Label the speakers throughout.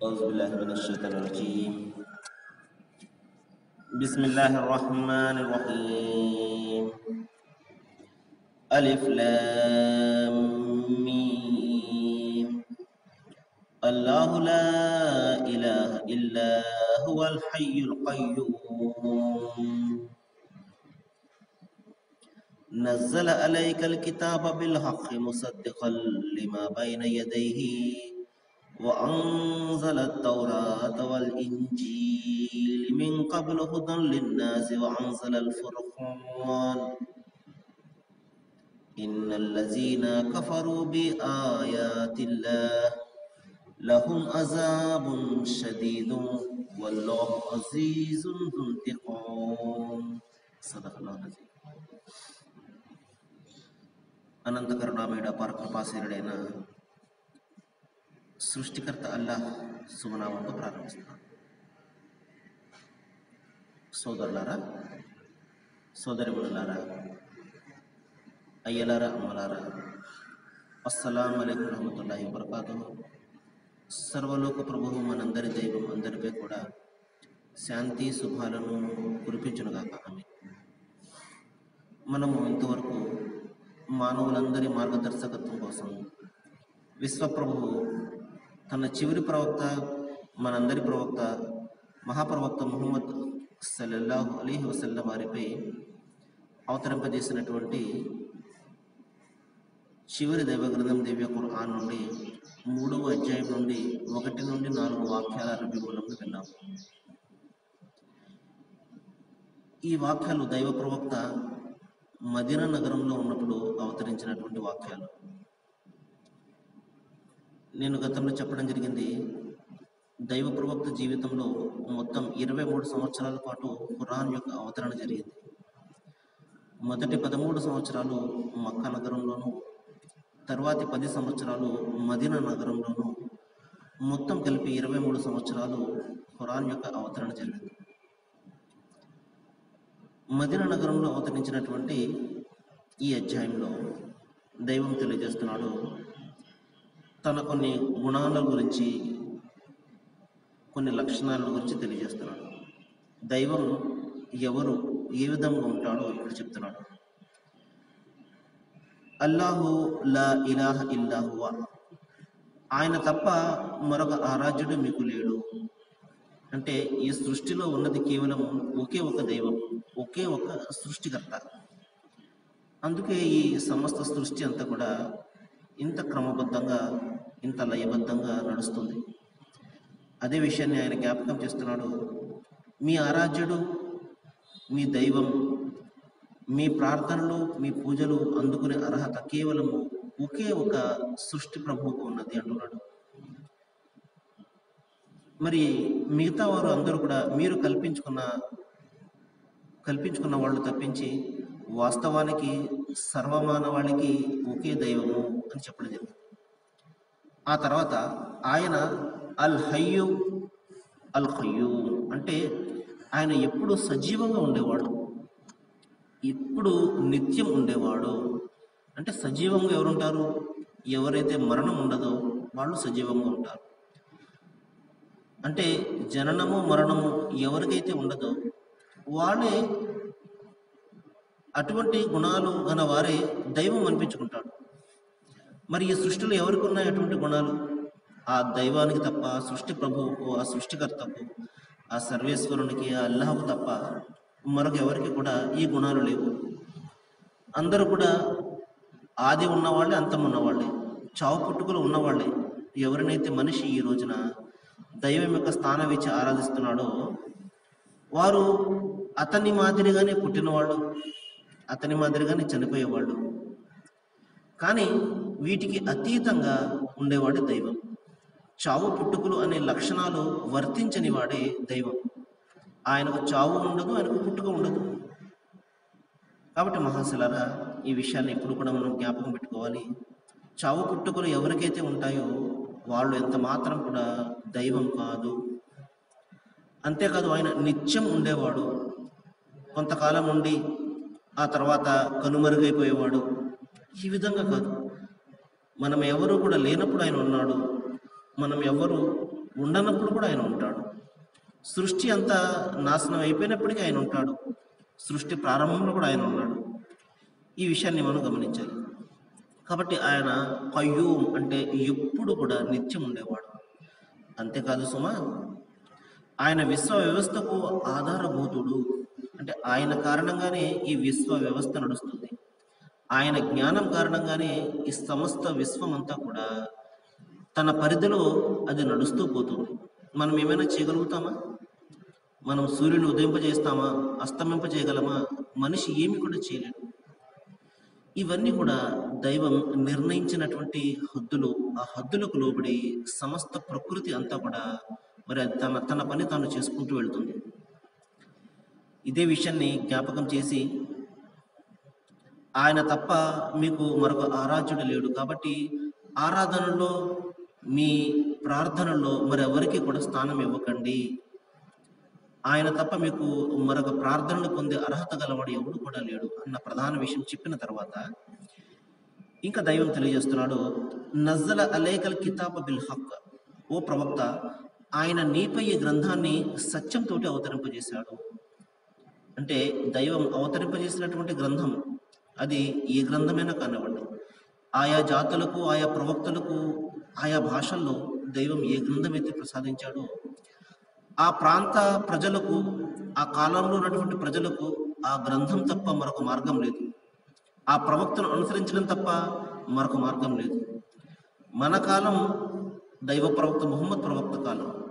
Speaker 1: أعوذ بالله من الشيطان الرجيم. بسم الله الرحمن الرحيم. ألف لام ميم. الله لا إله إلا هو الحي القيوم. نزل عليك الكتاب بالحق مصدقا لما بين يديه. وأنزل التوراة والإنجيل من قبل هدى للناس وأنزل الفرقان إن الذين كفروا بآيات الله لهم عذاب شديد والله عزيز ذو انتقام صدق الله العظيم అనంత కరుణామేడ పరకృపాశీరుడైన సృష్టికర్త అల్లాహ్ శుభనామంతో ప్రారంభిస్తున్నాను సోదరులారా సోదరిగుడులారా అయ్యలారా అమ్మలారా అస్సలం అలైకు రహమతుల్లాహి వబర్కాతు సర్వలోక ప్రభువు మనందరి దైవం అందరిపై కూడా శాంతి శుభాలను కురిపించునుగాక ఆమె మనము ఇంతవరకు మానవులందరి మార్గదర్శకత్వం కోసం విశ్వప్రభువు తన చివరి ప్రవక్త మనందరి ప్రవక్త మహాప్రవక్త ముహమ్మద్ సల్లల్లాహు అలీహి వసల్లం వారిపై అవతరింపజేసినటువంటి చివరి దైవ గ్రంథం దివ్య ఖుర్ఆన్ నుండి మూడవ అధ్యాయం నుండి ఒకటి నుండి నాలుగు వాక్యాల రవి మూలంలో విన్నాం. ఈ వాక్యాలు దైవ ప్రవక్త మదీనా నగరంలో ఉన్నప్పుడు అవతరించినటువంటి వాక్యాలు. నేను గతంలో చెప్పడం జరిగింది. దైవ ప్రవక్త జీవితంలో మొత్తం ఇరవై మూడు సంవత్సరాల పాటు ఖురాన్ యొక్క అవతరణ జరిగింది. మొదటి పదమూడు సంవత్సరాలు మక్కా నగరంలోను తర్వాతి పది సంవత్సరాలు మదీనా నగరంలోను మొత్తం కలిపి ఇరవై మూడు సంవత్సరాలు ఖురాన్ యొక్క అవతరణ జరిగింది. మదీన నగరంలో అవతరించినటువంటి ఈ అధ్యాయంలో దైవం తెలియజేస్తున్నాడు తన కొన్ని గుణాల గురించి కొన్ని లక్షణాల గురించి తెలియజేస్తున్నాడు. దైవం ఎవరు ఏ విధంగా ఉంటాడో ఇక్కడ చెప్తున్నాడు. అల్లాహు లా ఇలాహ ఇల్లాహువ ఆయన తప్ప మరొక ఆరాధ్యుడు మీకు లేడు. అంటే ఈ సృష్టిలో ఉన్నది కేవలం ఒకే ఒక దైవం ఒకే ఒక సృష్టికర్త. అందుకే ఈ సమస్త సృష్టి అంతా కూడా ఇంత క్రమబద్ధంగా ఇంత లయబద్ధంగా నడుస్తుంది. అదే విషయాన్ని ఆయన జ్ఞాపకం చేస్తున్నాడు. మీ ఆరాధ్యుడు మీ దైవం మీ ప్రార్థనలు మీ పూజలు అందుకునే అర్హత కేవలము ఒకే ఒక సృష్టి ప్రభువుకు ఉన్నది అంటున్నాడు. మరి మిగతా వారు అందరూ కూడా మీరు కల్పించుకున్న కల్పించుకున్న వాళ్ళు తప్పించి వాస్తవానికి సర్వమానవాళికి ఒకే దైవము అని చెప్పడం జరిగింది. ఆ తర్వాత ఆయన అల్ హయ్యు అల్ హయ్యూ అంటే ఆయన ఎప్పుడు సజీవంగా ఉండేవాడు. ఎప్పుడు నిత్యం ఉండేవాడు. అంటే సజీవంగా ఎవరుంటారు? ఎవరైతే మరణం ఉండదో వాళ్ళు సజీవంగా ఉంటారు. అంటే జననము మరణము ఎవరికైతే ఉండదో వాళ్ళే అటువంటి గుణాలు గల వారే దైవం అనిపించుకుంటాడు. మరి ఈ సృష్టిలో ఎవరికి ఉన్నాయి అటువంటి గుణాలు? ఆ దైవానికి తప్ప సృష్టి ప్రభువుకు ఆ సృష్టికర్తకు ఆ సర్వేశ్వరునికి ఆ అల్లాహకు తప్ప మరొక ఎవరికి కూడా ఈ గుణాలు లేవు. అందరూ కూడా ఆది ఉన్నవాళ్ళే అంతం ఉన్నవాళ్ళే చావు పుట్టుకలు ఉన్నవాళ్ళే. ఎవరినైతే మనిషి ఈ రోజున దైవం యొక్క స్థానం ఇచ్చి ఆరాధిస్తున్నాడో వారు అతని మాదిరిగానే పుట్టినవాళ్ళు అతని మాదిరిగానే చనిపోయేవాళ్ళు. కానీ వీటికి అతీతంగా ఉండేవాడు దైవం. చావు పుట్టుకులు అనే లక్షణాలు వర్తించని వాడే దైవం. ఆయనకు చావు ఉండదు ఆయనకు పుట్టుక ఉండదు. కాబట్టి మహాశిలారా ఈ విషయాన్ని ఎప్పుడు కూడా మనం జ్ఞాపకం పెట్టుకోవాలి. చావు పుట్టుకలు ఎవరికైతే ఉంటాయో వాళ్ళు ఎంత మాత్రం కూడా దైవం కాదు. అంతేకాదు ఆయన నిత్యం ఉండేవాడు. కొంతకాలం ఉండి ఆ తర్వాత కనుమరుగైపోయేవాడు. ఈ విధంగా కాదు. మనం ఎవరు కూడా లేనప్పుడు ఆయన ఉన్నాడు. మనం ఎవరు ఉండనప్పుడు కూడా ఆయన ఉంటాడు. సృష్టి అంతా నాశనం అయిపోయినప్పటికీ ఆయన ఉంటాడు. సృష్టి ప్రారంభంలో కూడా ఆయన ఉన్నాడు. ఈ విషయాన్ని మనం గమనించాలి. కాబట్టి ఆయన కయ్యూం అంటే ఎప్పుడు కూడా నిత్యం ఉండేవాడు. అంతేకాదు సుమా ఆయన విశ్వ వ్యవస్థకు ఆధారభూతుడు. అంటే ఆయన కారణంగానే ఈ విశ్వ వ్యవస్థ నడుస్తుంది. ఆయన జ్ఞానం కారణంగానే ఈ సమస్త విశ్వం అంతా కూడా తన పరిధిలో అది నడుస్తూ పోతుంది. మనం ఏమైనా చేయగలుగుతామా? మనం సూర్యుని ఉదయింపజేస్తామా? అస్తమింపజేయగలమా? మనిషి ఏమి కూడా చేయలేడు. ఇవన్నీ కూడా దైవం నిర్ణయించినటువంటి హద్దులు ఆ హద్దులకు లోబడి సమస్త ప్రకృతి అంతా కూడా మరి తన తన పని తాను చేసుకుంటూ వెళ్తుంది. ఇదే విషయాన్ని జ్ఞాపకం చేసి ఆయన తప్ప మీకు మరొక ఆరాధ్యుడు లేడు కాబట్టి ఆరాధనలో మీ ప్రార్థనలో మరెవరికి కూడా స్థానం ఇవ్వకండి. ఆయన తప్ప మీకు మరొక ప్రార్థనలు పొందే అర్హత గలవాడు ఎవడు కూడా లేడు అన్న ప్రధాన విషయం చెప్పిన తర్వాత ఇంకా దైవం తెలియజేస్తున్నాడు నజ్జల అలేకల్ కితాబ్ బిల్ హక్. ఓ ప్రవక్త ఆయన నీపై ఈ గ్రంథాన్ని సత్యంతో అవతరింపజేశాడు. అంటే దైవం అవతరింపజేసినటువంటి గ్రంథం అది ఏ గ్రంథమైనా కానివ్వండి. ఆయా జాతులకు ఆయా ప్రవక్తలకు ఆయా భాషల్లో దైవం ఏ గ్రంథం అయితే ప్రసాదించాడో ఆ ప్రాంత ప్రజలకు ఆ కాలంలో ఉన్నటువంటి ప్రజలకు ఆ గ్రంథం తప్ప మరొక మార్గం లేదు. ఆ ప్రవక్తను అనుసరించడం తప్ప మరొక మార్గం లేదు. మన కాలం దైవ ప్రవక్త ముహమ్మద్ ప్రవక్త కాలం.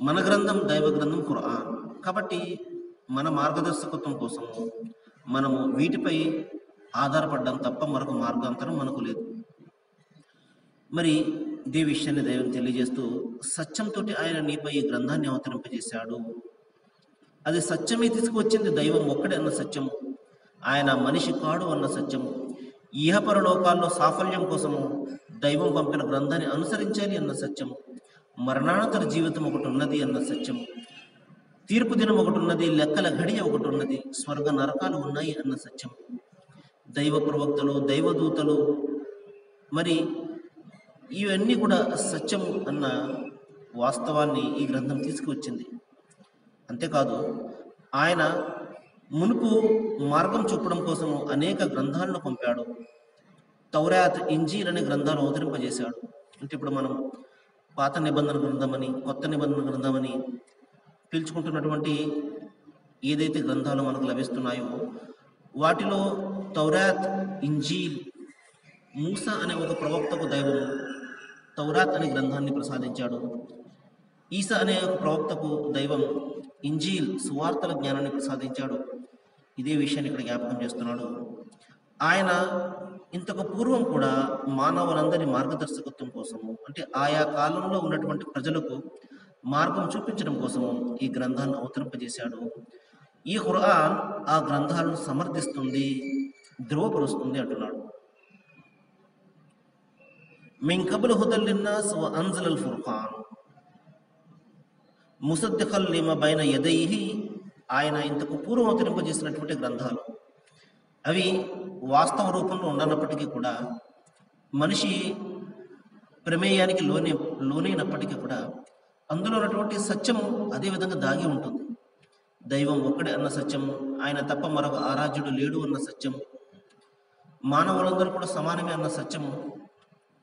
Speaker 1: మన గ్రంథం దైవ గ్రంథం ఖురాన్. కాబట్టి మన మార్గదర్శకత్వం కోసం మనము వీటిపై ఆధారపడ్డం తప్ప మరొక మార్గాంతరం మనకు లేదు. మరి ఇదే విషయాన్ని దైవం తెలియజేస్తూ సత్యంతో ఆయన నీపై ఈ గ్రంథాన్ని అవతరింపజేశాడు. అది సత్యమే తీసుకువచ్చింది దైవం ఒక్కడే అన్న సత్యము. ఆయన మనిషి కాడు అన్న సత్యము. ఈహపర లోకాల్లో సాఫల్యం కోసము దైవం పంపిన గ్రంథాన్ని అనుసరించాలి అన్న సత్యము. మరణానంతర జీవితం ఒకటి ఉన్నది అన్న సత్యము. తీర్పు దినం ఒకటి ఉన్నది లెక్కల ఘడియ ఒకటి ఉన్నది స్వర్గ నరకాలు ఉన్నాయి అన్న సత్యం. దైవ ప్రవక్తలు దైవదూతలు మరి ఇవన్నీ కూడా సత్యం అన్న వాస్తవాన్ని ఈ గ్రంథం తీసుకువచ్చింది. అంతేకాదు ఆయన మునుపు మార్గం చూపడం కోసం అనేక గ్రంథాలను పంపాడు. తౌరాత్ ఇంజీర్ అనే గ్రంథాలు అవతరింపజేశాడు. అంటే ఇప్పుడు మనం పాత నిబంధన గ్రంథమని కొత్త నిబంధన గ్రంథమని పిలుచుకుంటున్నటువంటి ఏదైతే గ్రంథాలు మనకు లభిస్తున్నాయో వాటిలో తౌరాత్ ఇంజీల్ మూస అనే ఒక ప్రవక్తకు దైవం తౌరాత్ అనే గ్రంథాన్ని ప్రసాదించాడు. ఈసా అనే ఒక ప్రవక్తకు దైవం ఇంజీల్ సువార్తల జ్ఞానాన్ని ప్రసాదించాడు. ఇదే విషయాన్ని ఇక్కడ జ్ఞాపకం చేస్తున్నాడు. ఆయన ఇంతకు పూర్వం కూడా మానవులందరి మార్గదర్శకత్వం కోసము అంటే ఆయా కాలంలో ఉన్నటువంటి ప్రజలకు మార్గం చూపించడం కోసము ఈ గ్రంథాన్ని అవతరింపజేశాడు. ఈ ఖురాన్ ఆ గ్రంథాలను సమర్థిస్తుంది ధృవపరుస్తుంది అంటున్నాడు. మింకబుల్ కబుల్ అంజల్ అల్ ఫుర్ఖాన్ ముసద్దిఖల్ లిమ బైన యదైహి ఆయన ఇంతకు పూర్వం అవతరింపజేసినటువంటి గ్రంథాలు. అవి వాస్తవ రూపంలో ఉండనప్పటికీ కూడా మనిషి ప్రమేయానికి లోనే లోనైనప్పటికీ కూడా అందులో ఉన్నటువంటి సత్యము అదే విధంగా దాగి ఉంటుంది. దైవం ఒక్కడే అన్న సత్యం ఆయన తప్ప మరొక ఆరాధ్యుడు లేడు అన్న సత్యం మానవులందరూ కూడా సమానమే అన్న సత్యము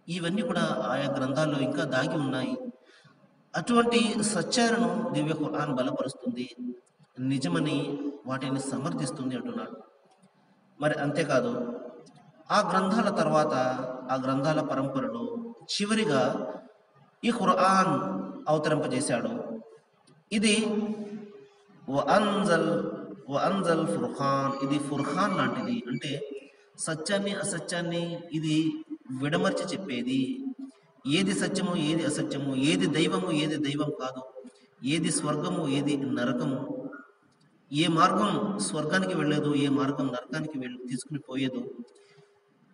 Speaker 1: ఇవన్నీ కూడా ఆయా గ్రంథాల్లో ఇంకా దాగి ఉన్నాయి. అటువంటి సత్యాలను దివ్య ఖురాన్ బలపరుస్తుంది. నిజమని వాటిని సమర్థిస్తుంది అంటున్నాడు. మరి అంతేకాదు ఆ గ్రంథాల తర్వాత ఆ గ్రంథాల పరంపరలో చివరిగా ఈ ఖురాన్ అవతరింపజేశాడు. ఇది వ అంజల్ వ అంజల్ ఫుర్ఖాన్ ఇది ఫుర్ఖాన్ లాంటిది. అంటే సత్యాన్ని అసత్యాన్ని ఇది విడమర్చి చెప్పేది. ఏది సత్యము ఏది అసత్యము ఏది దైవము ఏది దైవం కాదు ఏది స్వర్గము ఏది నరకము ఏ మార్గం స్వర్గానికి వెళ్ళేదో ఏ మార్గం నరకానికి వెళ్ళి తీసుకుని పోయేదు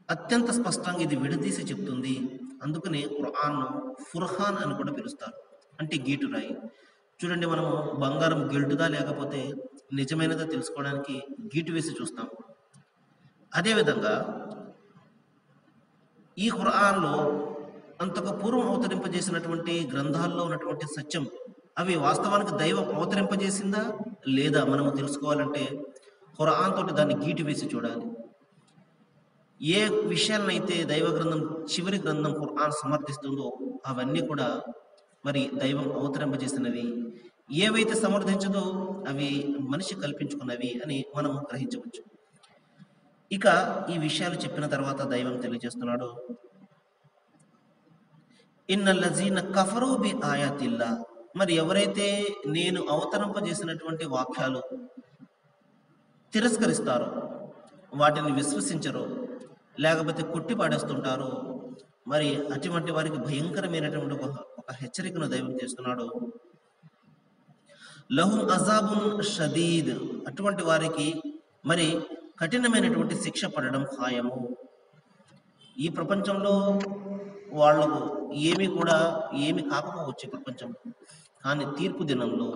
Speaker 1: అత్యంత స్పష్టంగా ఇది విడదీసి చెప్తుంది. అందుకనే ఖురాన్ను ఫుర్హాన్ అని కూడా పిలుస్తారు. అంటే గీటు రాయి. చూడండి మనము బంగారం గిల్టుదా లేకపోతే నిజమైనదా తెలుసుకోవడానికి గీటు వేసి చూస్తాం. అదేవిధంగా ఈ ఖురాన్లో అంతకు పూర్వం అవతరింపజేసినటువంటి గ్రంథాల్లో ఉన్నటువంటి సత్యం అవి వాస్తవానికి దైవం అవతరింపజేసిందా లేదా మనము తెలుసుకోవాలంటే ఖురాన్ తోటి దాన్ని గీటు వేసి చూడాలి. ఏ విషయాలనైతే దైవ గ్రంథం చివరి గ్రంథం ఖురాన్ సమర్థిస్తుందో అవన్నీ కూడా మరి దైవం అవతరింపజేసినవి. ఏవైతే సమర్థించదో అవి మనిషి కల్పించుకున్నవి అని మనం గ్రహించవచ్చు. ఇక ఈ విషయాలు చెప్పిన తర్వాత దైవం తెలియజేస్తున్నాడు. ఇన్నల్లజీన కఫరు బి ఆయాతిల్లా. మరి ఎవరైతే నేను అవతరింపజేసినటువంటి వాక్యాలు తిరస్కరిస్తారో వాటిని విశ్వసించరో లేకపోతే కొట్టి పాడేస్తుంటారో మరి అటువంటి వారికి భయంకరమైనటువంటి హెచ్చరికను దైవం చేస్తున్నాడు. లహుం అజాబున్ షదీద్. అటువంటి వారికి మరి కఠినమైనటువంటి శిక్ష పడడం ఖాయము. ఈ ప్రపంచంలో వాళ్ళకు ఏమి కూడా ఏమి కాకపోవచ్చు ప్రపంచంలో కానీ తీర్పు దినంలో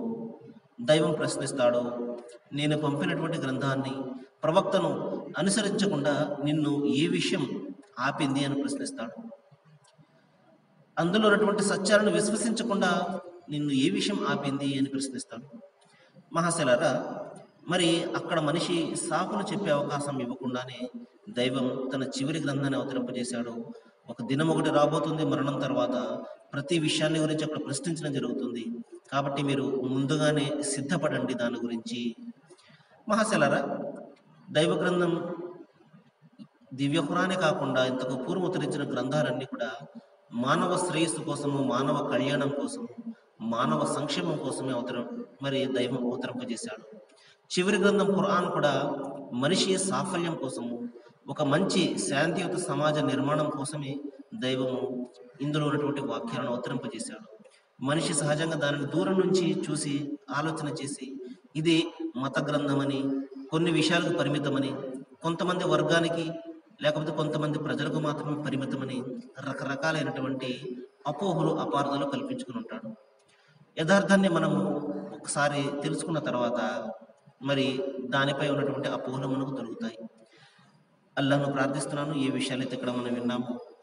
Speaker 1: దైవం ప్రశ్నిస్తాడు నేను పంపినటువంటి గ్రంథాన్ని ప్రవక్తను అనుసరించకుండా నిన్ను ఏ విషయం ఆపింది? అని ప్రశ్నిస్తాడు. అందులో ఉన్నటువంటి సత్యాలను విశ్వసించకుండా నిన్ను ఏ విషయం ఆపింది అని ప్రశ్నిస్తాడు. మహాశలరా మరి అక్కడ మనిషి సాకులు చెప్పే అవకాశం ఇవ్వకుండానే దైవం తన చివరి గ్రంథాన్ని అవతరింపజేశాడు. ఒక దినం ఒకటి రాబోతుంది మరణం తర్వాత ప్రతి విషయాన్ని గురించి అక్కడ ప్రశ్నించడం జరుగుతుంది. కాబట్టి మీరు ముందుగానే సిద్ధపడండి దాని గురించి. మహాశలరా దైవ గ్రంథం దివ్యకురానే కాకుండా ఇంతకు పూర్వం ఉత్తరించిన గ్రంథాలన్నీ కూడా మానవ శ్రేయస్సు కోసము మానవ కళ్యాణం కోసము మానవ సంక్షేమం కోసమే అవతరం మరి దైవం అవతరింపజేశాడు. చివరి గ్రంథం ఖురాన్ కూడా మనిషి సాఫల్యం కోసము ఒక మంచి శాంతియుత సమాజ నిర్మాణం కోసమే దైవము ఇందులో ఉన్నటువంటి వాక్యాలను అవతరింపజేశాడు. మనిషి సహజంగా దానిని దూరం నుంచి చూసి ఆలోచన చేసి ఇది మత గ్రంథమని కొన్ని విషయాలకు పరిమితమని కొంతమంది వర్గానికి లేకపోతే కొంతమంది ప్రజలకు మాత్రమే పరిమితమని రకరకాలైనటువంటి అపోహలు అపార్థలు కల్పించుకుని ఉంటాడు. యథార్థాన్ని మనము ఒకసారి తెలుసుకున్న తర్వాత మరి దానిపై ఉన్నటువంటి అపోహలు మనకు దొరుకుతాయి. అల్లాను ప్రార్థిస్తున్నాను ఏ విషయాలైతే ఇక్కడ మనం విన్నామో.